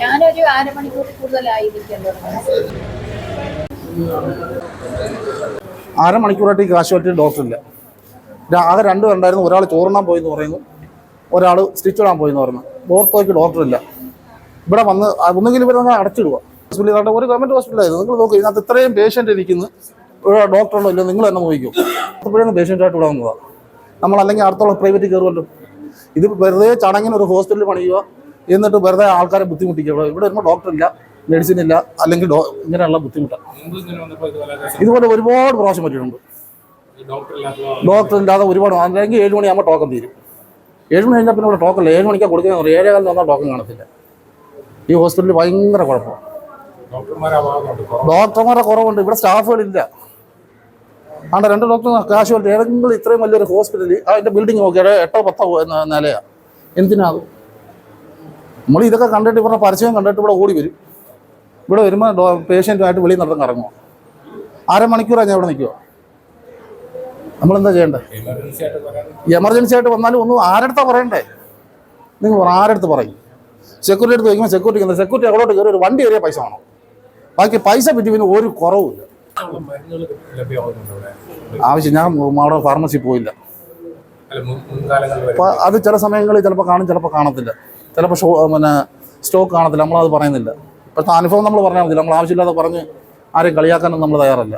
ഞാനൊരു അരമണിക്കൂർ കൂടുതലായിരിക്കും അരമണിക്കൂറായിട്ട് ഈ കാശുവാലിറ്റി ഡോക്ടറില്ല. ആകെ രണ്ടു പേരുണ്ടായിരുന്നു ഒരാൾ ചോറുണ്ണാൻ പോയി എന്ന് പറയുന്നു. ഒരാൾ സ്റ്റിച്ച് ഇടാൻ പോയി എന്ന് പറയുന്നു ഓർത്തോയ്ക്ക് ഡോക്ടറില്ല. ഇവിടെ വന്ന് ആ ഒന്നുകിൽ ഇവർ നിങ്ങൾ അടച്ചിടുക. ഹോസ്പിറ്റലിൽ ഇതാണ്ട് ഒരു ഗവൺമെന്റ് ഹോസ്പിറ്റലായിരുന്നു. നിങ്ങൾ നോക്കുക ഇതിനകത്ത് ഇത്രയും പേഷ്യന്റ് ഇരിക്കുന്നു. ഡോക്ടറുണ്ടോ ഇല്ല നിങ്ങൾ തന്നെ നോക്കിക്കും. അപ്പോഴാണ് പേഷ്യന്റായിട്ട് ഇവിടെ വന്നതാണ് നമ്മൾ അല്ലെങ്കിൽ അടുത്തുള്ള പ്രൈവറ്റ് കയറുമല്ലോ. ഇത് വെറുതെ ചടങ്ങിന് ഒരു ഹോസ്പിറ്റലിൽ പണിയുക. എന്നിട്ട് വെറുതെ ആൾക്കാരെ ബുദ്ധിമുട്ടിക്കുക. ഇവിടെ വരുമ്പോൾ ഡോക്ടറില്ല മെഡിസിൻ ഇല്ല അല്ലെങ്കിൽ ഇങ്ങനെയുള്ള ബുദ്ധിമുട്ടാണ് ഇതുപോലെ ഒരുപാട് പ്രാവശ്യം പറ്റിയിട്ടുണ്ട്. ഡോക്ടർ ഇല്ലാതെ ഒരുപാട് അല്ലെങ്കിൽ ഏഴ് മണിയാകുമ്പോൾ ടോക്കൺ തീരും. ഏഴ് മണി കഴിഞ്ഞാൽ പിന്നെ ഇവിടെ ടോക്കൺ ഏഴ് മണിക്കാണ് കൊടുക്കുന്നത് പറയും കാലം വന്നാൽ ടോക്കൺ കാണത്തില്ല. ഈ ഹോസ്പിറ്റലിൽ ഭയങ്കര കുഴപ്പം. ഡോക്ടർമാരെ കുറവുണ്ട്. ഇവിടെ സ്റ്റാഫുകളില്ല. ആണ്ട് രണ്ട് ഡോക്ടർ കാശുപോലെ ഏതെങ്കിലും ഇത്രയും വലിയൊരു ഹോസ്പിറ്റലിൽ അതിന്റെ ബിൽഡിംഗ് നോക്കിയാൽ എട്ടോ പത്തോ നിലയാണ് എന്തിനാ അത്? നമ്മൾ ഇതൊക്കെ കണ്ടിട്ട് ഇവരുടെ പരസ്യം കണ്ടിട്ട് ഇവിടെ ഓടി വരും. ഇവിടെ വരുമ്പോൾ പേഷ്യന്റുമായിട്ട് വെളിയിൽ നടന്ന് കറങ്ങുക അരമണിക്കൂറാണ് ഞാൻ ഇവിടെ നിൽക്കുക. നമ്മളെന്താ ചെയ്യേണ്ടത് എമർജൻസി ആയിട്ട് വന്നാലും ഒന്നും ആരടുത്താ പറയണ്ടേ? നിങ്ങൾ ആരടുത്ത് പറയും? സെക്യൂരിറ്റി എടുത്ത് ചോദിക്കുമ്പോൾ സെക്യൂരിറ്റി സെക്യൂരിറ്റി അങ്ങോട്ട് കയറി ഒരു വണ്ടി കയറിയ പൈസ വേണം. ബാക്കി പൈസ പിറ്റി പിന്നെ ഒരു കുറവുമില്ല. ആവശ്യം ഞാൻ അവിടെ ഫാർമസി പോയില്ല. അത് ചില സമയങ്ങളിൽ ചിലപ്പോൾ കാണും ചിലപ്പോൾ കാണത്തില്ല. ചിലപ്പോൾ ഷോ പിന്നെ സ്റ്റോക്ക് കാണത്തില്ല നമ്മളത് പറയുന്നില്ല. ഇപ്പോഴത്തെ അനുഭവം നമ്മൾ പറഞ്ഞാൽ മതി. നമ്മൾ ആവശ്യമില്ലാതെ പറഞ്ഞ് ആരെയും കളിയാക്കാനൊന്നും നമ്മൾ തയ്യാറല്ല.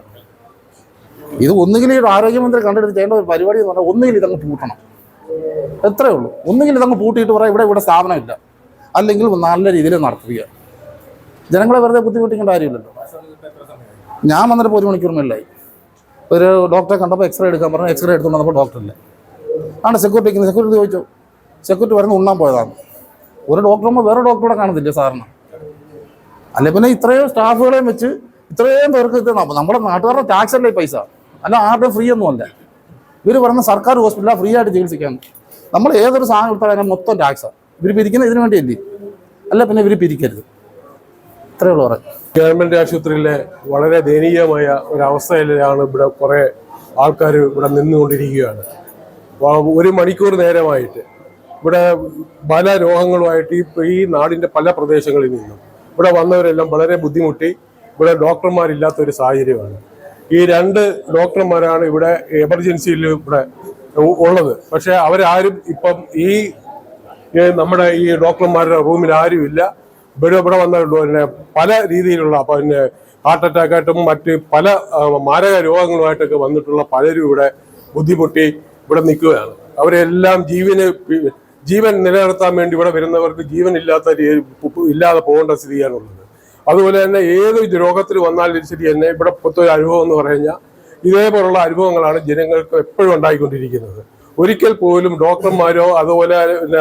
ഇത് ഒന്നുകിൽ ഈ ആരോഗ്യമന്ത്രി കണ്ടെടുത്ത് ചെയ്യേണ്ട ഒരു പരിപാടി എന്ന് പറഞ്ഞാൽ ഒന്നുകിൽ ഇതങ്ങ് പൂട്ടണം. എത്രയേ ഉള്ളൂ. ഒന്നുകിൽ ഇതങ്ങ് പൂട്ടിയിട്ട് പറയാം ഇവിടെ ഇവിടെ സ്ഥാപനമില്ല. അല്ലെങ്കിൽ നല്ല രീതിയിൽ നടത്തുക. ജനങ്ങളെ വെറുതെ ബുദ്ധിമുട്ടിക്കേണ്ട കാര്യമില്ലല്ലോ. ഞാൻ വന്നിട്ട് ഒരു മണിക്കൂർ മേലായി. ഒരു ഡോക്ടറെ കണ്ടപ്പോൾ എക്സ്റേ എടുക്കാൻ പറഞ്ഞു. എക്സ്റേ എടുത്തുകൊണ്ട് വന്നപ്പോൾ ഡോക്ടറില്ല ആണ് സെക്യൂരിറ്റി സെക്യൂരിറ്റി ചോദിച്ചു. സെക്യൂരിറ്റി വരുന്ന ഉണ്ണാൻ പോയതാണ്. ഒരു ഡോക്ടറുമ്പോൾ വേറെ ഡോക്ടറെ കാണത്തില്ല സാറിന്? അല്ലെ പിന്നെ ഇത്രയും സ്റ്റാഫുകളെയും വെച്ച് ഇത്രയും പേർക്ക് ഇത് നമ്മ- നമ്മുടെ നാട്ടുകാരുടെ ടാക്സ് അല്ലേ പൈസ? അല്ല ആരുടെയും ഫ്രീ ഒന്നും അല്ല. ഇവർ പറയുന്ന സർക്കാർ ഹോസ്പിറ്റലാണ് ഫ്രീ ആയിട്ട് ചികിത്സിക്കാൻ. നമ്മൾ ഏതൊരു സാധനം എടുത്താലും അതിനെ മൊത്തം ടാക്സാണ് ഇവർ പിരിക്കുന്നത് ഇതിനു വേണ്ടിയല്ലേ? അല്ല പിന്നെ ഇവർ പിരിക്കരുത്. ഇത്രയേ ഉള്ളൂ പറയാം ഗവൺമെന്റ് ആശുപത്രിയിലെ വളരെ ദയനീയമായ ഒരവസ്ഥയിലാണ് ഇവിടെ കുറേ ആൾക്കാർ ഇവിടെ നിന്നുകൊണ്ടിരിക്കുകയാണ്. ഒരു മണിക്കൂർ നേരമായിട്ട് ഇവിടെ പല രോഗങ്ങളുമായിട്ട് ഈ ഈ നാടിന്റെ പല പ്രദേശങ്ങളിൽ നിന്നും ഇവിടെ വന്നവരെല്ലാം വളരെ ബുദ്ധിമുട്ടി. ഇവിടെ ഡോക്ടർമാരില്ലാത്ത ഒരു സാഹചര്യമാണ്. ഈ രണ്ട് ഡോക്ടർമാരാണ് ഇവിടെ എമർജൻസിയിൽ ഇവിടെ ഉള്ളത്. പക്ഷെ അവരാരും ഇപ്പം ഈ നമ്മുടെ ഈ ഡോക്ടർമാരുടെ റൂമിൽ ആരുമില്ല. ഇവിടെ ഇവിടെ വന്ന പിന്നെ പല രീതിയിലുള്ള പിന്നെ ഹാർട്ട് അറ്റാക്കായിട്ടും മറ്റ് പല മാരക രോഗങ്ങളുമായിട്ടൊക്കെ വന്നിട്ടുള്ള പലരും ഇവിടെ ബുദ്ധിമുട്ടി ഇവിടെ നിൽക്കുകയാണ്. അവരെല്ലാം ജീവന് ജീവൻ നിലനിർത്താൻ വേണ്ടി ഇവിടെ വരുന്നവർക്ക് ജീവൻ ഇല്ലാത്ത ഇല്ലാതെ പോകേണ്ട സ്ഥിതിയാണുള്ളത്. അതുപോലെ തന്നെ ഏത് രോഗത്തിൽ വന്നാലും ശരി തന്നെ ഇവിടെ ഇപ്പോഴത്തെ ഒരു അനുഭവം എന്ന് പറഞ്ഞാൽ ഇതേപോലുള്ള അനുഭവങ്ങളാണ് ജനങ്ങൾക്ക് എപ്പോഴും ഉണ്ടായിക്കൊണ്ടിരിക്കുന്നത്. ഒരിക്കൽ പോലും ഡോക്ടർമാരോ അതുപോലെ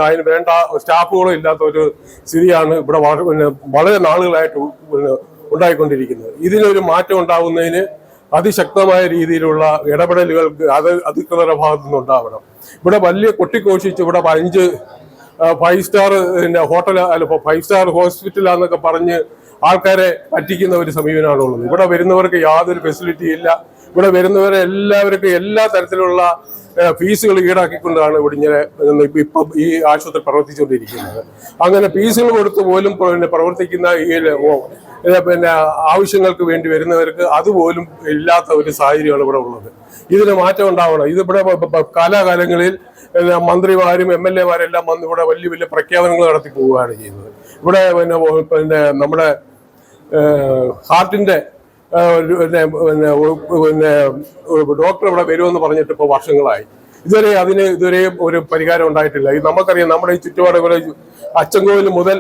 അതിന് വേണ്ട സ്റ്റാഫുകളോ ഇല്ലാത്ത ഒരു സ്ഥിതിയാണ് ഇവിടെ വളരെ നാളുകളായിട്ട് ഉണ്ടായിക്കൊണ്ടിരിക്കുന്നത്. ഇതിനൊരു മാറ്റം ഉണ്ടാവുന്നതിന് അതിശക്തമായ രീതിയിലുള്ള ഇടപെടലുകൾക്ക് അത് അധികൃതരുടെ ഭാഗത്തു നിന്നുണ്ടാവണം ഇവിടെ വലിയ കൊട്ടിക്കോഷിച്ച് ഇവിടെ അഞ്ച് ഫൈവ് സ്റ്റാർ പിന്നെ ഹോട്ടൽ അല്ല ഫൈവ് സ്റ്റാർ ഹോസ്പിറ്റലാന്നൊക്കെ പറഞ്ഞ് ആൾക്കാരെ പറ്റിക്കുന്ന ഒരു സമീപനമാണുള്ളത്. ഇവിടെ വരുന്നവർക്ക് യാതൊരു ഫെസിലിറ്റി ഇല്ല. ഇവിടെ വരുന്നവരെ എല്ലാവർക്കും എല്ലാ തരത്തിലുള്ള ഫീസുകൾ ഈടാക്കിക്കൊണ്ടാണ് ഇവിടെ ഇങ്ങനെ ഇപ്പൊ- ഈ ആശുപത്രി പ്രവർത്തിച്ചുകൊണ്ടിരിക്കുന്നത്. അങ്ങനെ ഫീസുകൾ കൊടുത്ത് പോലും പിന്നെ പ്രവർത്തിക്കുന്ന ഈ പിന്നെ ആവശ്യങ്ങൾക്ക് വേണ്ടി വരുന്നവർക്ക് അതുപോലും ഇല്ലാത്ത ഒരു സാഹചര്യമാണ് ഇവിടെ ഉള്ളത്. ഇതിന് മാറ്റം ഉണ്ടാവണം. ഇതിവിടെ കാലാകാലങ്ങളിൽ മന്ത്രിമാരും എം എൽ എമാരെല്ലാം വന്ന് ഇവിടെ വലിയ വലിയ പ്രഖ്യാപനങ്ങൾ നടത്തി പോവുകയാണ് ചെയ്യുന്നത്. ഇവിടെ പിന്നെ പിന്നെ നമ്മുടെ ഹാർട്ടിന്റെ പിന്നെ പിന്നെ ഡോക്ടർ ഇവിടെ വരുമെന്ന് പറഞ്ഞിട്ട് ഇപ്പോൾ വർഷങ്ങളായി. ഇതുവരെ അതിന് ഇതുവരെ ഒരു പരിഹാരം ഉണ്ടായിട്ടില്ല. ഇത് നമുക്കറിയാം നമ്മുടെ ഈ ചുറ്റുപാടുകളെ അച്ചൻകോവിൽ മുതൽ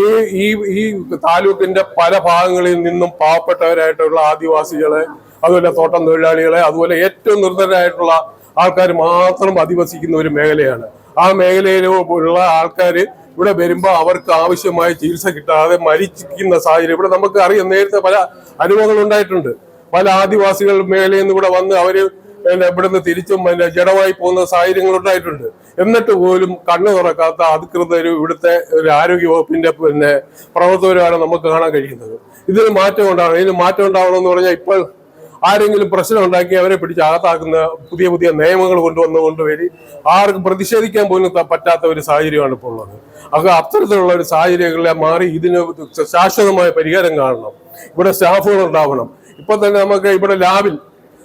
ഈ ഈ ഈ താലൂക്കിന്റെ പല ഭാഗങ്ങളിൽ നിന്നും പാവപ്പെട്ടവരായിട്ടുള്ള ആദിവാസികളെ അതുപോലെ തോട്ടം തൊഴിലാളികളെ അതുപോലെ ഏറ്റവും നിർദ്ധരായിട്ടുള്ള ആൾക്കാർ മാത്രം അധിവസിക്കുന്ന ഒരു മേഖലയാണ്. ആ മേഖലയിലുള്ള ആൾക്കാർ ഇവിടെ വരുമ്പോൾ അവർക്ക് ആവശ്യമായ ചികിത്സ കിട്ടാതെ മരിക്കുന്ന സാഹചര്യം. ഇവിടെ നമുക്ക് അറിയാം നേരത്തെ പല അനുഭവങ്ങൾ ഉണ്ടായിട്ടുണ്ട്. പല ആദിവാസികൾ മേഖലയിൽ നിന്ന് ഇവിടെ വന്ന് അവർ ഇവിടുന്ന് തിരിച്ചും പിന്നെ ജഡമായി പോകുന്ന സാഹചര്യങ്ങൾ ഉണ്ടായിട്ടുണ്ട്. എന്നിട്ട് പോലും കണ്ണു തുറക്കാത്ത അധികൃതരും ഇവിടുത്തെ ഒരു ആരോഗ്യ വകുപ്പിന്റെ പിന്നെ പ്രവർത്തകരുമാണ് നമുക്ക് കാണാൻ കഴിയുന്നത്. ഇതിന് മാറ്റം ഉണ്ടാവണം ഇതിന് മാറ്റം ഉണ്ടാവണം എന്ന് പറഞ്ഞാൽ ഇപ്പോൾ ആരെങ്കിലും പ്രശ്നം ഉണ്ടാക്കി അവരെ പിടിച്ച് അകത്താക്കുന്ന പുതിയ പുതിയ നിയമങ്ങൾ കൊണ്ടുവന്നുകൊണ്ട് വരി ആർക്കും പ്രതിഷേധിക്കാൻ പോലും പറ്റാത്ത ഒരു സാഹചര്യമാണ് ഇപ്പോൾ ഉള്ളത്. അപ്പൊ അത്തരത്തിലുള്ള ഒരു സാഹചര്യങ്ങളെ മാറി ഇതിന് ശാശ്വതമായ പരിഹാരം കാണണം. ഇവിടെ സ്റ്റാഫുകൾ ഉണ്ടാവണം. ഇപ്പൊ തന്നെ നമുക്ക് ഇവിടെ ലാബിൽ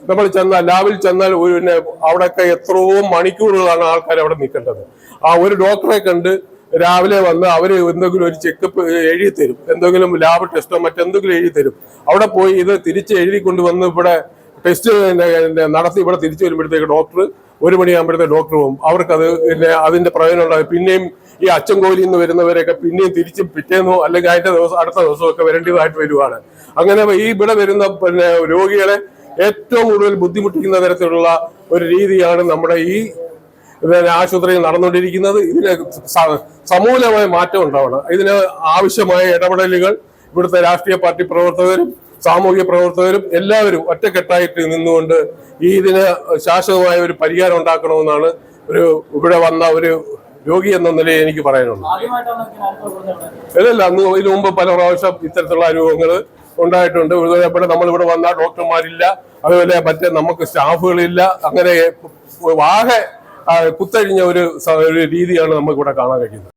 നമ്മൾ ചെന്നാൽ ലാബിൽ ചെന്നാൽ ഒരു പിന്നെ അവിടെയൊക്കെ എത്രയോ മണിക്കൂറുകളാണ് ആൾക്കാർ അവിടെ നിൽക്കേണ്ടത്. ആ ഒരു ഡോക്ടറെ കണ്ട് രാവിലെ വന്ന് അവർ എന്തെങ്കിലും ഒരു ചെക്കപ്പ് എഴുതി തരും എന്തെങ്കിലും ലാബ് ടെസ്റ്റോ മറ്റെന്തെങ്കിലും എഴുതി തരും അവിടെ പോയി ഇത് തിരിച്ച് എഴുതി കൊണ്ടുവന്ന് ഇവിടെ ടെസ്റ്റ് നടത്തി ഇവിടെ തിരിച്ചു വരുമ്പോഴത്തേക്ക് ഡോക്ടർ ഒരു മണിയാകുമ്പോഴത്തേക്ക് ഡോക്ടർ പോകും അവർക്കത് പിന്നെ അതിന്റെ പ്രയോജനം ഉണ്ടാകും പിന്നെയും ഈ അച്ചൻകോലിൽ നിന്ന് വരുന്നവരൊക്കെ പിന്നെയും തിരിച്ച് പിറ്റേന്നോ അല്ലെങ്കിൽ അതിന്റെ ദിവസം അടുത്ത ദിവസമൊക്കെ വരേണ്ടതായിട്ട് വരുവാണ്. അങ്ങനെ ഈ ഇവിടെ വരുന്ന പിന്നെ രോഗികളെ ഏറ്റവും കൂടുതൽ ബുദ്ധിമുട്ടിക്കുന്ന തരത്തിലുള്ള ഒരു രീതിയാണ് നമ്മുടെ ഈ ആശുപത്രിയിൽ നടന്നുകൊണ്ടിരിക്കുന്നത്. ഇതിന് സമൂലമായ മാറ്റം ഉണ്ടാവണം. ഇതിന് ആവശ്യമായ ഇടപെടലുകൾ ഇവിടുത്തെ രാഷ്ട്രീയ പാർട്ടി പ്രവർത്തകരും സാമൂഹിക പ്രവർത്തകരും എല്ലാവരും ഒറ്റക്കെട്ടായിട്ട് നിന്നുകൊണ്ട് ഈ ഇതിന് ശാശ്വതമായ ഒരു പരിഹാരം ഉണ്ടാക്കണമെന്നാണ് ഒരു ഇവിടെ വന്ന ഒരു രോഗി എന്ന നിലയിൽ എനിക്ക് പറയാനുള്ളത്. ഇല്ലല്ല അന്ന് ഇതിനു മുമ്പ് പല പ്രാവശ്യം ഇത്തരത്തിലുള്ള അനുഭവങ്ങൾ ഉണ്ടായിട്ടുണ്ട്. ഇവിടെ നമ്മളിവിടെ വന്ന ഡോക്ടർമാരില്ല. അതുപോലെ മറ്റേ നമുക്ക് സ്റ്റാഫുകളില്ല. അങ്ങനെ ആ, കുത്തഴിഞ്ഞ ഒരു രീതിയാണ് നമുക്കിവിടെ കാണാൻ കഴിയുന്നത്.